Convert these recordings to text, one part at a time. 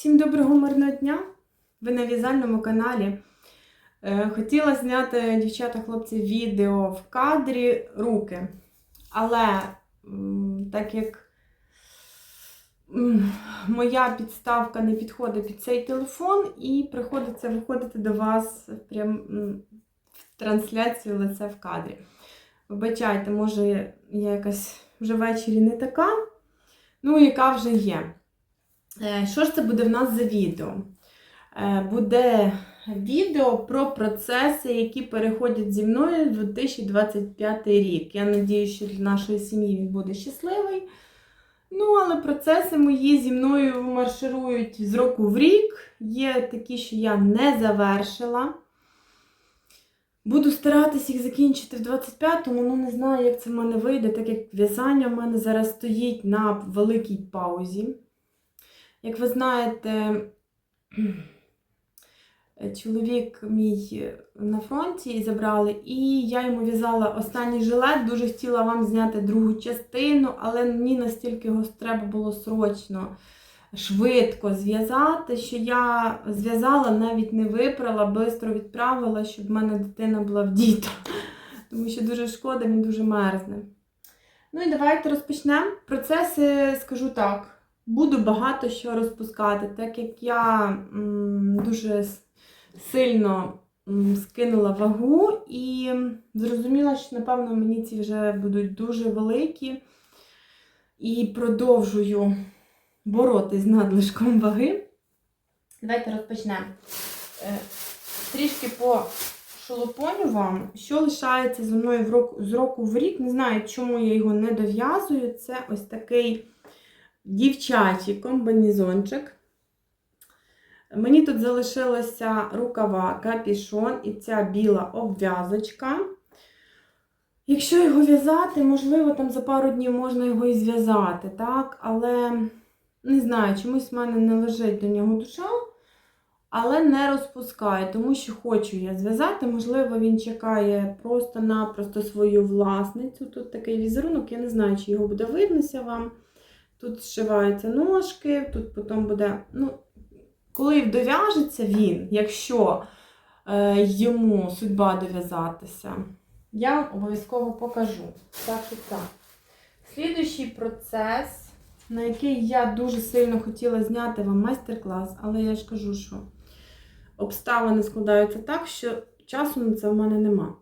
Всім доброго мирного дня! Ви на в'язальному каналі. Е, Хотіла зняти, дівчата, хлопці, відео в кадрі руки. Але так як моя підставка не підходить під цей телефон, і приходиться виходити до вас прям в трансляцію лице в кадрі. Вибачайте, може, я якась вже ввечері не така, ну, яка вже є. Е, Що ж це буде в нас за відео? Е, Буде відео про процеси, які переходять зі мною в 2025 рік. Я надію, що для нашої сім'ї він буде щасливий. Ну, але процеси мої зі мною марширують з року в рік. Є такі, що я не завершила. Буду старатися їх закінчити в 25-му, ну не знаю, як це в мене вийде, так як в'язання в мене зараз стоїть на великій паузі. Як ви знаєте, чоловік мій на фронті забрали, і я йому в'язала останній жилет. Дуже хотіла вам зняти другу частину, але мені настільки його треба було срочно, швидко зв'язати, що я зв'язала, навіть не випрала, швидко відправила, щоб в мене дитина була вдіта. Тому що дуже шкода, він дуже мерзне. Ну і давайте розпочнемо. Процеси, скажу так, буду багато що розпускати, так як я дуже сильно скинула вагу і зрозуміла, що, напевно, мені ці вже будуть дуже великі. І продовжую боротись з надлишком ваги. Давайте розпочнемо. Е, Трішки по шолопоню вам, що лишається зі мною з року в рік. Не знаю, чому я його не дов'язую. Це ось такий дівчачий комбінезончик. Мені тут залишилася рукава, капішон і ця біла обв'язочка. Якщо його в'язати, можливо, там за пару днів можна його і зв'язати, так? Але не знаю, чомусь в мене не лежить до нього душа, але не розпускаю, тому що хочу я зв'язати. Можливо, він чекає просто-напросто свою власницю. Тут такий візерунок, я не знаю, чи його буде виднося вам. Тут зшиваються ножки, тут потім буде. ну, Коли дов'яжеться він, якщо е, йому судьба дов'язатися, я вам обов'язково покажу. Так і так. Слідуючий процес, на який я дуже сильно хотіла зняти вам майстер-клас, але я ж кажу, що обставини складаються так, що часу на це в мене нема.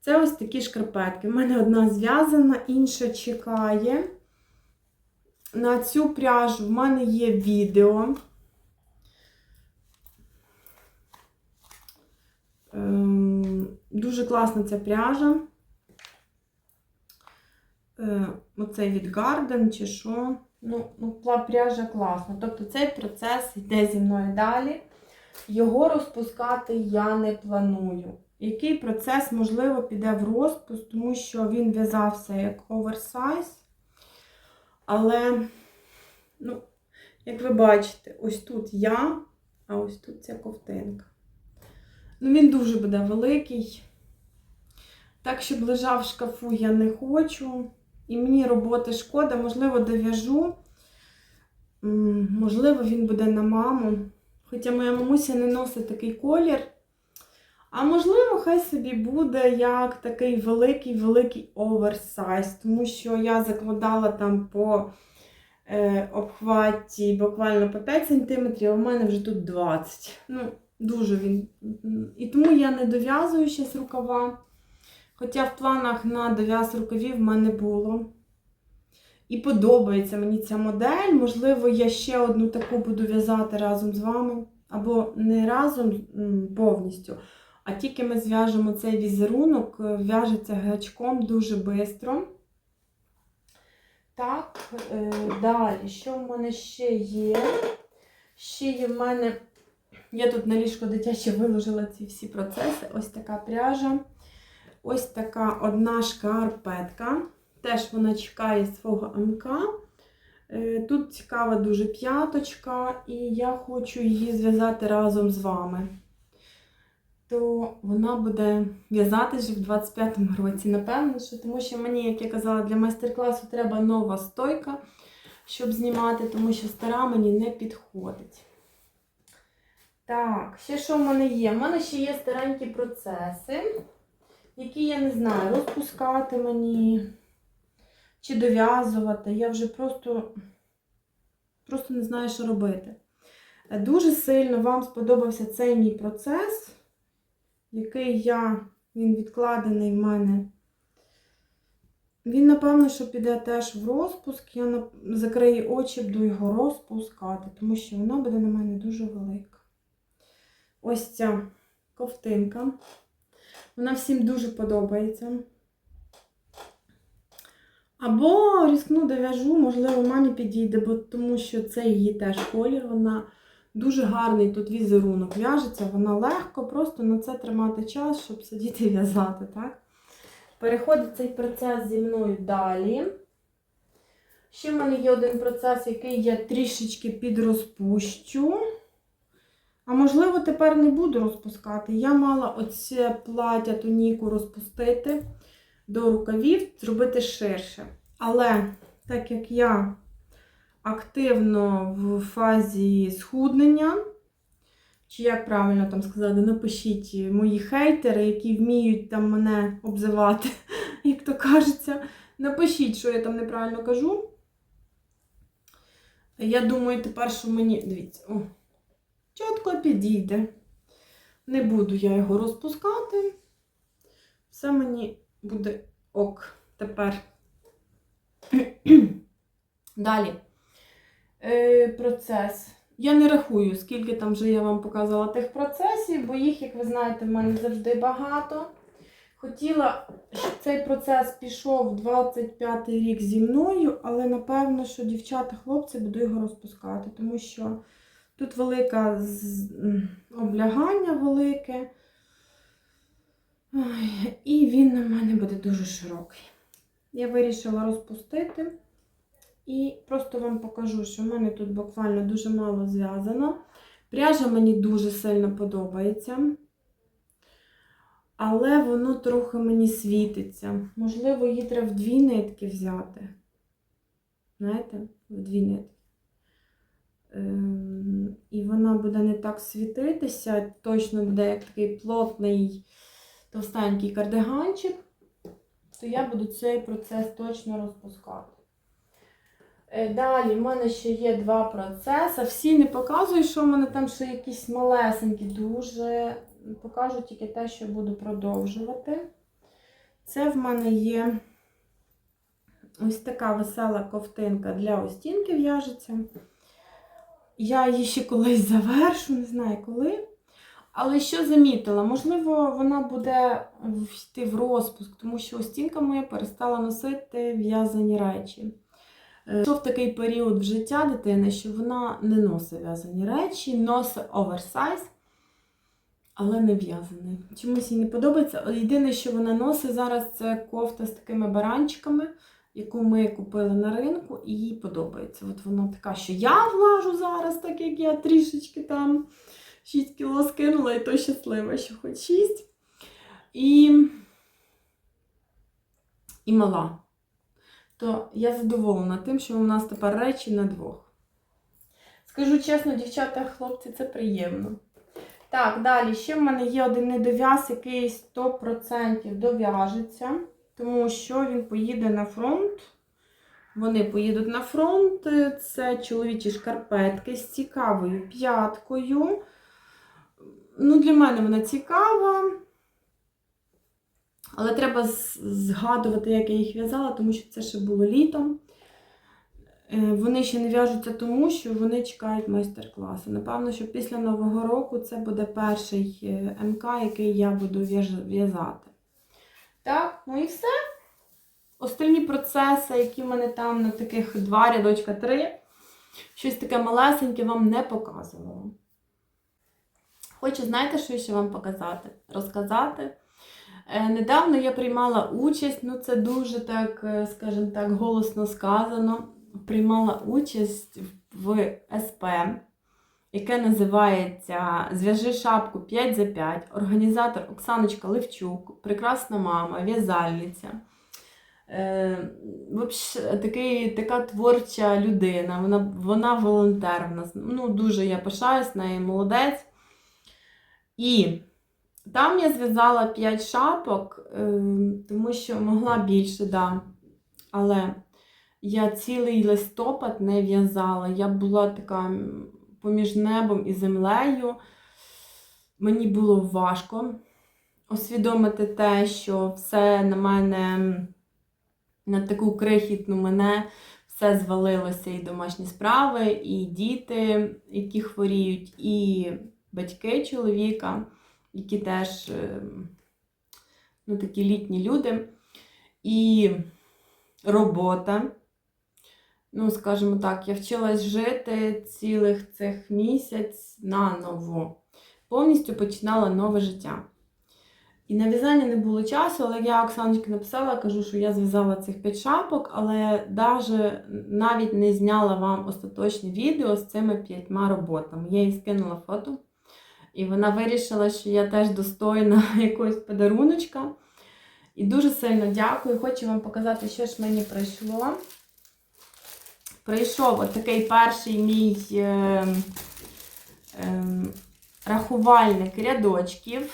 Це ось такі шкарпетки. У мене одна зв'язана, інша чекає. На цю пряжу в мене є відео. Ем, Дуже класна ця пряжа. Е, Оцей від Garden чи що. Ну, ну, пряжа класна. Тобто цей процес йде зі мною далі. Його розпускати я не планую. Який процес, можливо, піде в розпуск, тому що він в'язався як оверсайз. Але, ну, як ви бачите, ось тут я, а ось тут ця ковтинка. Ну, він дуже буде великий. Так, щоб лежав в шкафу, я не хочу. І мені роботи шкода, можливо, дов'яжу. Можливо, він буде на маму. Хоча моя мамуся не носить такий колір. А можливо, хай собі буде як такий великий-великий оверсайз, тому що я закладала там по е, обхваті буквально по 5 см, а в мене вже тут 20 Ну, дуже він. І тому я не дов'язую зараз рукава. Хоча в планах на дов'яз рукавів в мене було. І подобається мені ця модель. Можливо, я ще одну таку буду в'язати разом з вами. Або не разом повністю, а тільки ми зв'яжемо цей візерунок, е, в'яжеться гачком дуже швидко. Так, е, далі, що в мене ще є? Ще є в мене. Я тут на ліжко дитяче виложила ці всі процеси. Ось така пряжа. Ось така одна шкарпетка. Теж вона чекає свого амка. Е, Тут цікава дуже п'яточка, і я хочу її зв'язати разом з вами. То вона буде в'язатися в 25-му році, напевно, що, тому що мені, як я казала, для майстер-класу треба нова стойка, щоб знімати, тому що стара мені не підходить. Так, ще що в мене є? У мене ще є старенькі процеси, які я не знаю, розпускати мені чи дов'язувати. Я вже просто, просто не знаю, що робити. Дуже сильно вам сподобався цей мій процес, який я, він відкладений в мене. Він, напевно, що піде теж в розпуск. Я закрию очі, буду його розпускати, тому що вона буде на мене дуже велика. Ось ця ковтинка. Вона всім дуже подобається. Або різкну дов'яжу, можливо, мамі підійде, бо тому що це її теж колір. Вона дуже гарний тут візерунок в'яжеться, вона легко, просто на це тримати час, щоб сидіти і в'язати. так? Переходить цей процес зі мною далі. Ще в мене є один процес, який я трішечки підрозпущу. А можливо, тепер не буду розпускати. Я мала оце плаття туніку розпустити до рукавів, зробити ширше. Але так як я активно в фазі схуднення, чи як правильно там сказати, напишіть мої хейтери, які вміють там мене обзивати, як то кажеться. Напишіть, що я там неправильно кажу. Я думаю, тепер, що мені. Дивіться, о, чітко підійде. Не буду я його розпускати. Все мені буде ок тепер. Далі. Е, процес. Я не рахую, скільки там вже я вам показала тих процесів, бо їх, як ви знаєте, в мене завжди багато. Хотіла, щоб цей процес пішов 25-й рік зі мною, але напевно, що дівчата-хлопці буду його розпускати, тому що тут м, облягання велике. І він на мене буде дуже широкий. Я вирішила розпустити. І просто вам покажу, що в мене тут буквально дуже мало зв'язано. Пряжа мені дуже сильно подобається. Але воно трохи мені світиться. Можливо, її треба в дві нитки взяти. Знаєте, в дві нитки. Ем, і вона буде не так світитися. Точно буде як такий плотний, товстенький кардиганчик. То я буду цей процес точно розпускати. Е, Далі в мене ще є два процеси. Всі не показую, що в мене там ще якісь малесенькі, дуже. Покажу тільки те, що буду продовжувати. Це в мене є ось така весела ковтинка для остінки в'яжеться. Я її ще колись завершу, не знаю коли. Але що замітила? Можливо, вона буде йти в розпуск, тому що остінка моя перестала носити в'язані речі. Пішов такий період в життя дитини, що вона не носить в'язані речі, носить оверсайз, але не в'язаний. Чомусь їй не подобається. Єдине, що вона носить зараз, це кофта з такими баранчиками, яку ми купили на ринку, і їй подобається. От вона така, що я влажу зараз, так як я трішечки там 6 кіло скинула, і то щаслива, що хоч 6. І, і мала то я задоволена тим, що у нас тепер речі на двох. Скажу чесно, дівчата, хлопці, це приємно. Так, далі ще в мене є один недов'яз, який 100% дов'яжеться, тому що він поїде на фронт. Вони поїдуть на фронт. Це чоловічі шкарпетки з цікавою п'яткою. Ну, Для мене вона цікава. Але треба згадувати, як я їх в'язала, тому що це ще було літом. Е, Вони ще не в'яжуться тому, що вони чекають майстер-класи. Напевно, що після Нового року це буде перший е, МК, який я буду в'язати. Так, ну і все. Остальні процеси, які в мене там на таких два рядочка три, щось таке малесеньке вам не показувала. Хочу, знаєте, що ще вам показати? Розказати. Е, Недавно я приймала участь, ну це дуже так, е, скажімо так, голосно сказано. Приймала участь в СП, яке називається Зв'яжи шапку 5 за 5. Організатор Оксаночка Левчук, прекрасна мама, в'язальниця. Е, такий, така творча людина, вона, вона волонтер. в нас. Ну, дуже я пишаюсь нею, молодець. І там я зв'язала 5 шапок, ем, тому що могла більше, да. Але я цілий листопад не в'язала. Я була така поміж небом і землею. Мені було важко усвідомити те, що все на мене, на таку крихітну мене, все звалилося і домашні справи, і діти, які хворіють, і батьки чоловіка, які теж е, ну, такі літні люди, і робота. Ну, скажімо так, я вчилась жити цілих цих місяць наново. Повністю починала нове життя. І на в'язання не було часу, але я Оксаночці написала, кажу, що я зв'язала цих 5 шапок, але даже, навіть не зняла вам остаточне відео з цими п'ятьма роботами. Я їй скинула фото, і вона вирішила, що я теж достойна якогось подаруночка. І дуже сильно дякую. Хочу вам показати, що ж мені прийшло. Прийшов от такий перший мій е, е, рахувальник рядочків.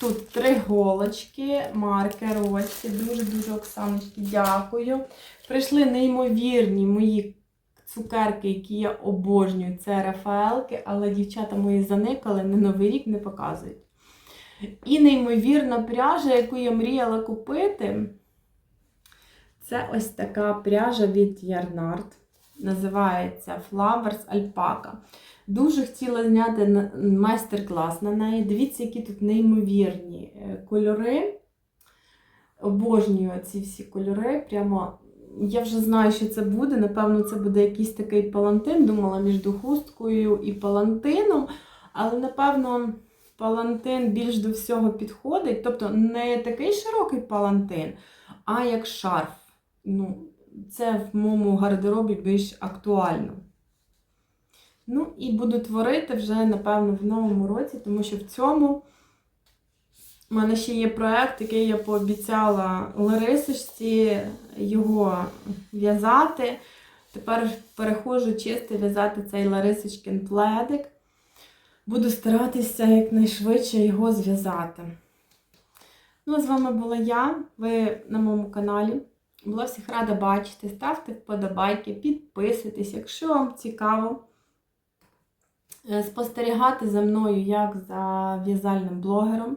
Тут три голочки, маркерочки. Дуже-дуже Оксаночки, дякую. Прийшли неймовірні мої цукерки, які я обожнюю. Це Рафаелки, але дівчата мої заникали, не Новий рік не показують. І неймовірна пряжа, яку я мріяла купити. Це ось така пряжа від Yarnart. Називається Flowers Alpaca. Дуже хотіла зняти майстер-клас на неї. Дивіться, які тут неймовірні е, кольори. Обожнюю ці всі кольори. Прямо я вже знаю, що це буде. Напевно, це буде якийсь такий палантин. Думала між хусткою і палантином. Але, напевно, палантин більш до всього підходить. Тобто не такий широкий палантин, а як шарф. Ну, це в моєму гардеробі більш актуально. Ну, і буду творити вже, напевно, в новому році, тому що в цьому в мене ще є проєкт, який я пообіцяла Ларисочці його в'язати. Тепер переходжу чисто в'язати цей Ларисочкин пледик. Буду старатися якнайшвидше його зв'язати. Ну, а з вами була я, ви на моєму каналі. Була всіх рада бачити. Ставте вподобайки, підписуйтесь, якщо вам цікаво е, спостерігати за мною як за в'язальним блогером.